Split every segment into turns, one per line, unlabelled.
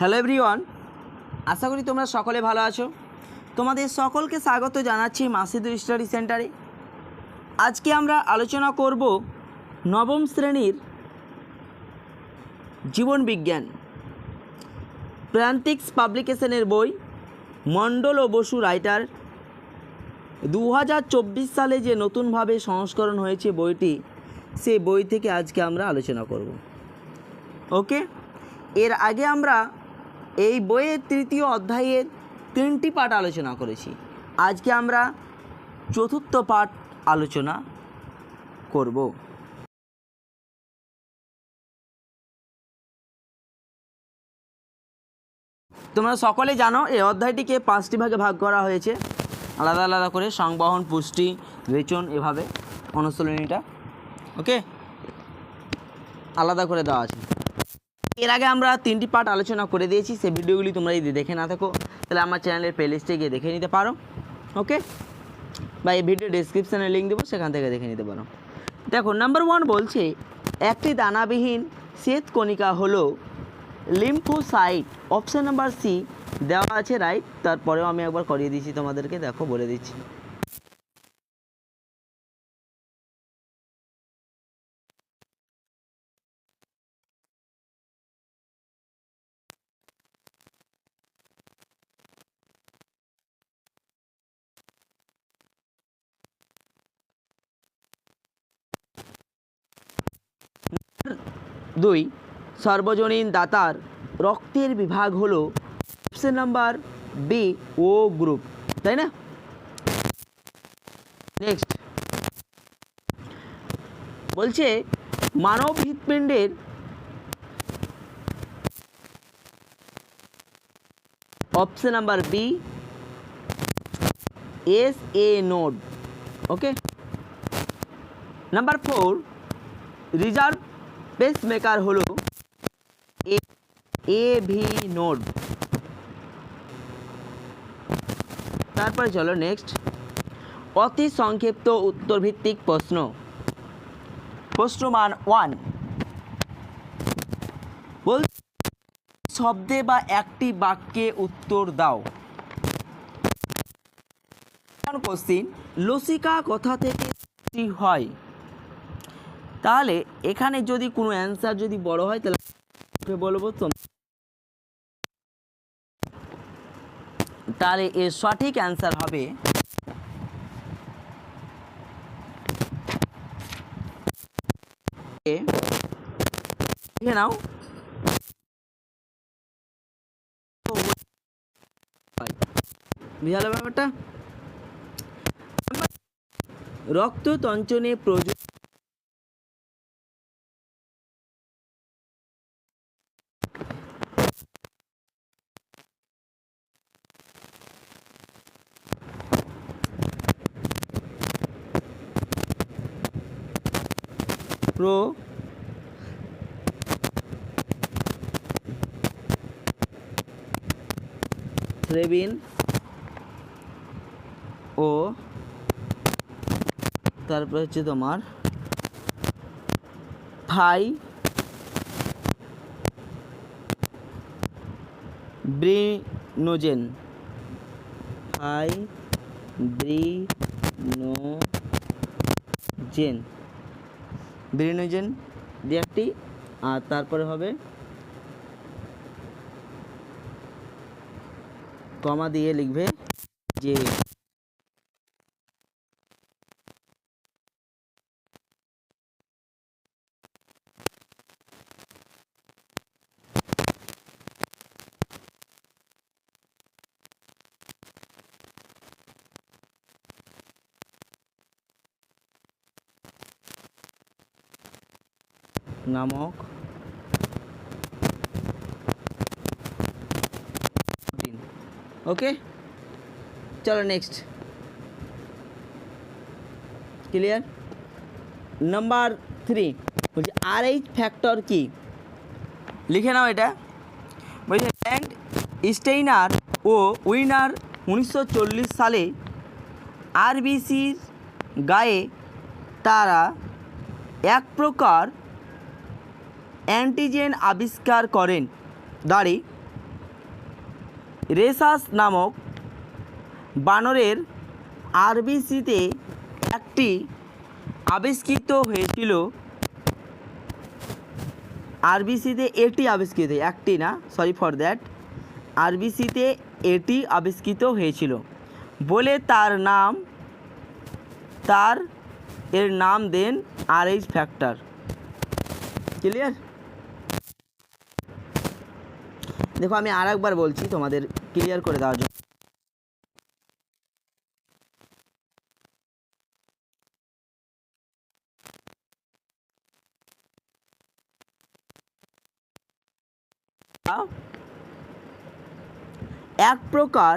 Hello everyone আশা করি তোমরা সকলে ভালো আছো। তোমাদের সকলকে স্বাগত জানাচ্ছি মাসিদুর স্টাডি সেন্টারে। আজকে আমরা আলোচনা করব নবম শ্রেণির জীবন বিজ্ঞান। প্রান্তিক্স পাবলিকেশনের বই মণ্ডল ও বসু রাইটার। দু হাজার চব্বিশ সালে যে নতুনভাবে সংস্করণ হয়েছে বইটি, সেই বই থেকে আজকে আমরা আলোচনা করব। ওকে? এর আগে আমরা এই বইয়ের তৃতীয় অধ্যায়ের তিনটি পাঠ আলোচনা করেছি। আজকে আমরা চতুর্থ পাঠ আলোচনা করব। তোমরা সকলে জানো, এই অধ্যায়টিকে পাঁচটি ভাগে ভাগ করা হয়েছে। আলাদা আলাদা করে সংবহন, পুষ্টি, রেচন এভাবে অনুশীলনীটা, ওকে? আলাদা করে দেওয়া আছে। এর আগে আমরা তিনটি পার্ট আলোচনা করে দিয়েছি, সেই ভিডিওগুলি তোমরা যদি দেখে না থাকো, তাহলে আমার চ্যানেলের প্লেলিস্টে গিয়ে দেখে নিতে পারো ওকে বা এই ভিডিও ডিসক্রিপশানে লিঙ্ক দেবো, সেখান থেকে দেখে নিতে পারো। দেখো নাম্বার ওয়ান বলছে, একটি দানাবিহীন শ্বেত কণিকা হলো লিম্ফোসাইট অপশান নাম্বার সি দেওয়া আছে রাইট তারপরেও আমি একবার করিয়ে দিচ্ছি তোমাদেরকে দেখো, বলে দিচ্ছি। দুই, সর্বজনীন দাতার রক্তের বিভাগ হলো option number B O group, তাই না? নেক্সট বলছে মানব হৃৎপিণ্ডের option number B S A node okay number four reserve pacemaker হলো এ ভি নোড তারপরে চলো নেক্সট অতি সংক্ষিপ্ত উত্তরভিত্তিক প্রশ্ন। প্রশ্ন মান ওয়ান বল শব্দে বা একটি বাক্যে উত্তর দাও। কোশ্চিন লসিকা কথা থেকে হয়? তাহলে এখানে যদি কোনো অ্যান্সার যদি বড় হয়, তাহলে বলব তাহলে এর সঠিক অ্যান্সার হবে। লিখে নাও বুঝালো ব্যাপারটা রক্ত তঞ্চনে প্রযুক্ত প্রো সেভিন ও তারপর হচ্ছে তোমার ফাই ব্রিনোজেন। ফাই ব্রিনোজেন। ব্রিনোজেন দিয়ে একটি আর তারপরে হবে কমা দিয়ে লিখবে যে নামক দিন। ওকে? চলো নেক্সট ক্লিয়ার নাম্বার থ্রি বলছি আর এইচ ফ্যাক্টর কি? লিখে নাও এটা। বলছি ব্যাংক স্টেইনার ও উইনার উনিশশো চল্লিশ সালে আরবিসির গায়ে তারা এক প্রকার অ্যান্টিজেন আবিষ্কার করেন। দাঁড়ি। রেসাস নামক বানরের আরবিসিতে একটি আবিষ্কৃত হয়েছিল। আরবিসিতে এটি আবিষ্কৃত, একটি না সরি ফর দ্যাট আরবিসিতে এটি আবিষ্কৃত হয়েছিল। বলে তার নাম, তার এর নাম দেন আর এইচ ফ্যাক্টর। ক্লিয়ার দেখো, আমি আর একবার বলছি তোমাদের ক্লিয়ার করে দেওয়ার জন্য। এক প্রকার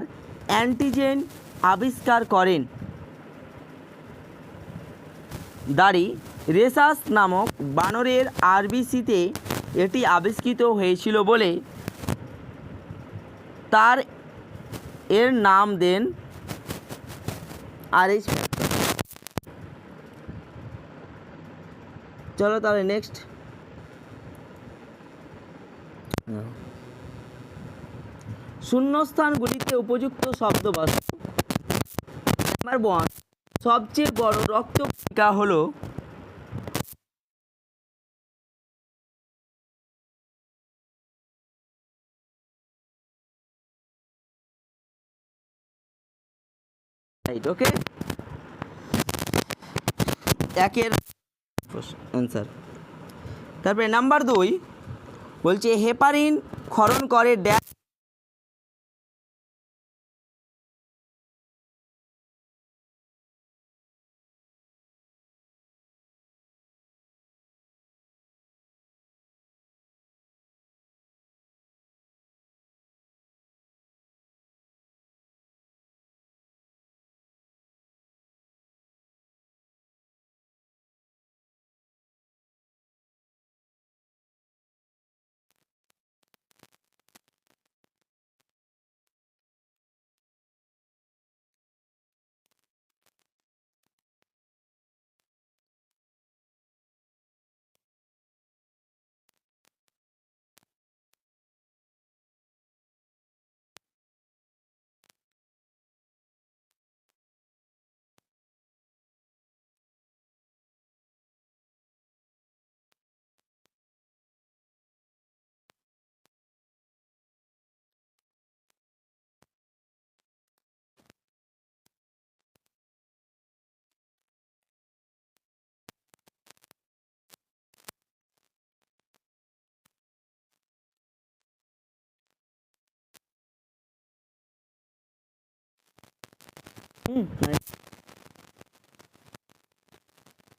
অ্যান্টিজেন আবিষ্কার করেন। দাড়ি রেসাস নামক বানরের আরবিসিতে এটি আবিষ্কৃত হয়েছিল বলে তার এর নাম দেন আর চলো তাহলে নেক্সট শূন্যস্থানগুলিতে উপযুক্ত শব্দ বস্তু। নাম্বার ওয়ান সবচেয়ে বড় রক্তকণিকা হলো রাইট ওকে একের অ্যান্সার তারপরে নাম্বার দুই বলছে হেপারিন ক্ষরণ করে ড্যাশ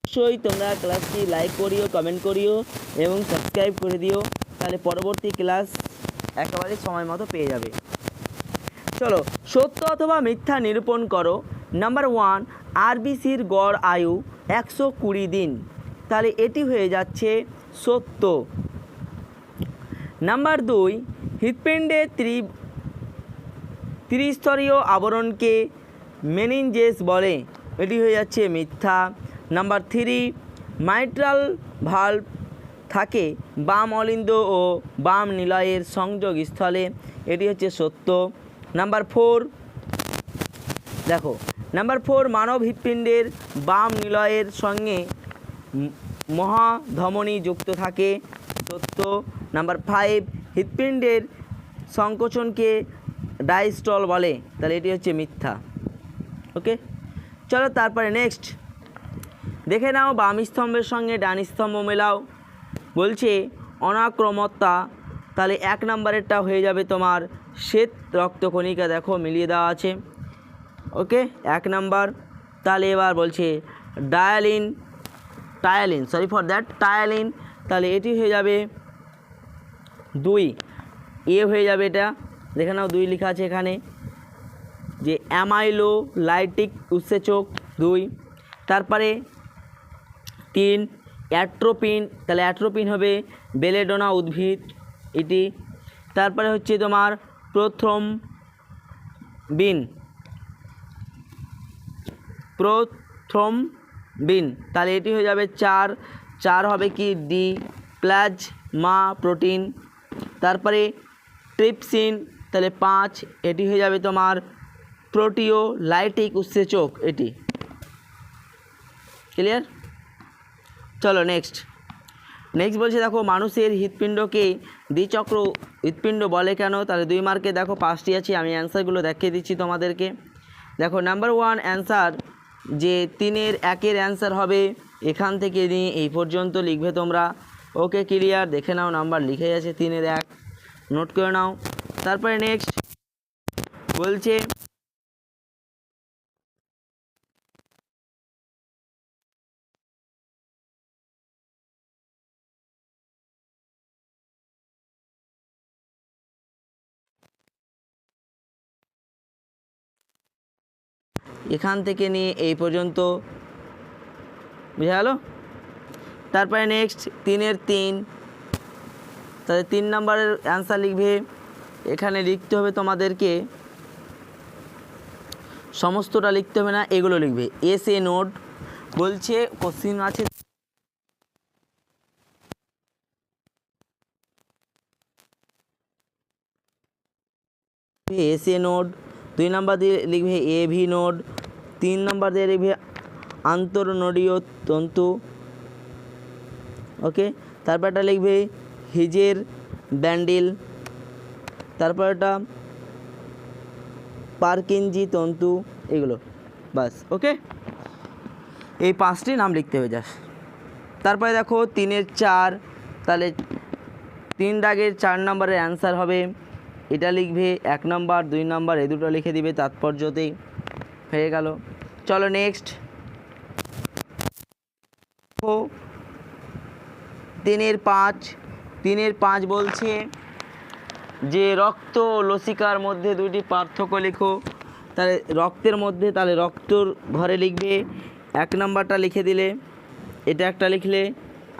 অবশ্যই তোমরা ক্লাসটি লাইক করিও কমেন্ট করিও এবং সাবস্ক্রাইব করে দিও, তাহলে পরবর্তী ক্লাস একেবারে সময় মতো পেয়ে যাবে। চলো, সত্য অথবা মিথ্যা নিরূপণ করো। নাম্বার ওয়ান আরবিসির গড় আয়ু একশো কুড়ি দিন। তাহলে এটি হয়ে যাচ্ছে সত্য। নাম্বার দুই, হৃৎপিণ্ডে ত্রি ত্রিস্তরীয় আবরণকে মেনিনজেস বলে। এটি হয়ে যাচ্ছে মিথ্যা। নাম্বার থ্রি, মাইট্রাল ভাল্ব থাকে বাম অলিন্দ ও বাম নিলয়ের সংযোগ স্থলে। এটি হচ্ছে সত্য। নাম্বার ফোর, দেখো, নাম্বার ফোর মানব হৃৎপিণ্ডের বাম নিলয়ের সঙ্গে মহাধমনী যুক্ত থাকে। সত্য। নাম্বার ফাইভ, হৃৎপিণ্ডের সংকোচনকে ডাইস্টল বলে। তাহলে এটি হচ্ছে মিথ্যা। ওকে? চলো তারপরে নেক্সট দেখে নাও বাম স্তম্ভের সঙ্গে ডান স্তম্ভ মেলাও। বলছে অনাক্রমতা তাহলে এক নম্বরেরটা হয়ে যাবে তোমার শ্বেত রক্তকণিকা, দেখো, মিলিয়ে দেওয়া আছে। ওকে? এক নাম্বার। তাহলে এবার বলছে, ডায়ালিন, ptyalin sorry for that ptyalin, তাহলে এটি হয়ে যাবে দুই। এ হয়ে যাবে এটা। দেখে নাও দুই লেখা আছে এখানে। যে অ্যামাইলো লাইটিক উৎসেচক দুই, তারপরে তিন, অ্যাট্রোপিন, তাহলে অ্যাট্রোপিন হবে বেলেডোনা উদ্ভিদ এটি। তারপরে হচ্ছে তোমার প্রথম বিন। প্রথম বিন, তাহলে এটি হয়ে যাবে চার চার হবে কি ডি, প্লাজমা প্রোটিন। তারপরে ট্রিপসিন, তাহলে পাঁচ, এটি হয়ে যাবে তোমার প্রোটিও লাইটিক উৎসেচক এটি। ক্লিয়ার চলো নেক্সট নেক্সট বলছে, দেখো, মানুষের হৃৎপিণ্ডকে দ্বিচক্র হৃৎপিণ্ড বলে কেন? তাহলে দুই মার্কে দেখো, পাঁচটি আছে, আমি অ্যান্সারগুলো দেখিয়ে দিচ্ছি তোমাদেরকে। দেখো নাম্বার ওয়ান অ্যান্সার যে তিনের একের অ্যান্সার হবে, এখান থেকে নিয়ে এই পর্যন্ত লিখবে তোমরা। ওকে ক্লিয়ার দেখে নাও নাম্বার লিখে আছে তিনের এক। নোট করে নাও। তারপরে নেক্সট বলছে এখান থেকে নিয়ে এই পর্যন্ত। বুঝা গেল তারপরে নেক্সট তিনের তিন। তাহলে তিন নম্বরের অ্যান্সার লিখবে, এখানে লিখতে হবে তোমাদেরকে, সমস্তটা লিখতে হবে না, এগুলো লিখবে। এস এ নোট বলছে কোশ্চিন আছে। এস এ নোড দুই নাম্বার দিয়ে লিখবে এ ভি নোড তিন নাম্বার দিয়ে লিখবে আন্তঃনোডীয় তন্তু। ওকে তারপরটা লিখবে, হিজের ব্যান্ডেল। তারপরটা, পার্কিনজি তন্তু, এগুলো, বাস ওকে এই পাঁচটি নাম লিখতে হবে যাস তারপরে দেখো, তিনের চার, তাহলে তিন দাগের চার নম্বরের অ্যান্সার হবে। এটা লিখবে এক নম্বর, দুই নম্বর, এই দুটো লিখে দিবে তাৎপর্যতেই। হয়ে গেল। চলো নেক্সট তিনের পাঁচ তিনের পাঁচ বলছে, যে রক্ত লসিকার মধ্যে দুটি পার্থক্য লেখো। তাহলে রক্তের মধ্যে তাহলে রক্তর ঘরে লিখবে, এক নাম্বারটা লিখে দিলে, এটা একটা লিখলে,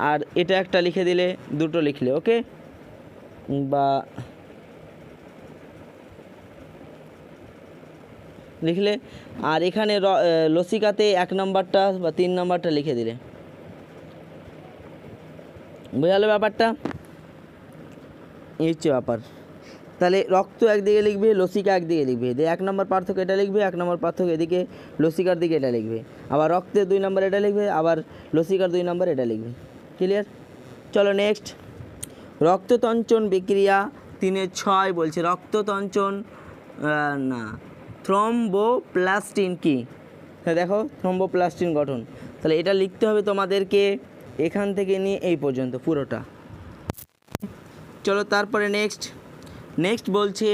আর এটা একটা লিখে দিলে দুটো লিখলে ওকে বা লিখলে, আর এখানে লসিকাতে এক নম্বরটা বা তিন নম্বরটা লিখে দিলে। বোঝালো ব্যাপারটা? এই হচ্ছে ব্যাপার। তাহলে রক্ত একদিকে লিখবে, লসিকা একদিকে লিখবে। দিয়ে এক নম্বর পার্থক্য এটা লিখবে, এক নম্বর পার্থক্য এদিকে লসিকার দিকে এটা লিখবে। আবার রক্তের দুই নম্বর এটা লিখবে, আবার লসিকার দুই নম্বর এটা লিখবে। ক্লিয়ার চলো নেক্সট রক্ততঞ্চন বিক্রিয়া তিনে ছয় বলছে। রক্ততঞ্চন না। থ্রম্বোপ্লাস্টিন কি? দেখো, থ্রম্বোপ্লাস্টিন গঠন। তাহলে এটা লিখতে হবে তোমাদেরকে এখান থেকে নিয়ে এই পর্যন্ত, পুরোটা। চলো তারপরে নেক্সট নেক্সট বলছে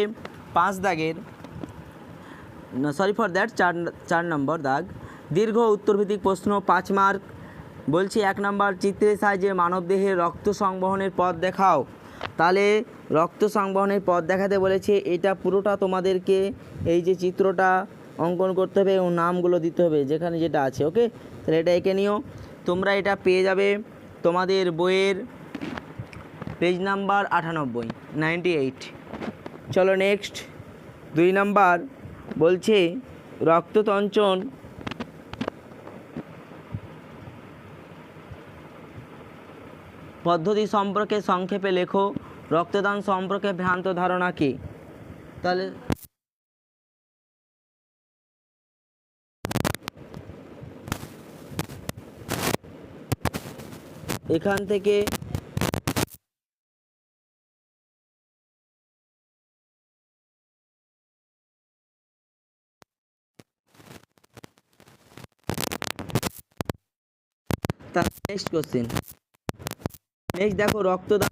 পাঁচ দাগের, না সরি ফর দ্যাট চার চার নম্বর দাগ। দীর্ঘ উত্তরভিত্তিক প্রশ্ন, পাঁচ মার্ক। বলছি, এক নম্বর, চিত্রের সাহায্যে মানবদেহের রক্ত সংবহনের পথ দেখাও। তাহলে রক্ত সংবহনের পথ দেখাতে বলেছে, এটা পুরোটা তোমাদেরকে এই যে চিত্রটা অঙ্কন করতে হবে এবং নামগুলো দিতে হবে, যেখানে যেটা আছে ওকে তাহলে এটা এঁকে নিও। তোমরা এটা পেয়ে যাবে তোমাদের বইয়ের পেজ নাম্বার আটানব্বই নাইনটি এইট চলো নেক্সট দুই নাম্বার বলছে, রক্ততঞ্চন পদ্ধতি সম্পর্কে সংক্ষেপে লেখো। রক্তদান সম্পর্কে ভ্রান্ত ধারণা কী? তাহলে এখান থেকে নেক্সট কোশ্চেন নেক্সট দেখো রক্তদান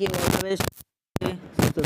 ইউ সুস্থ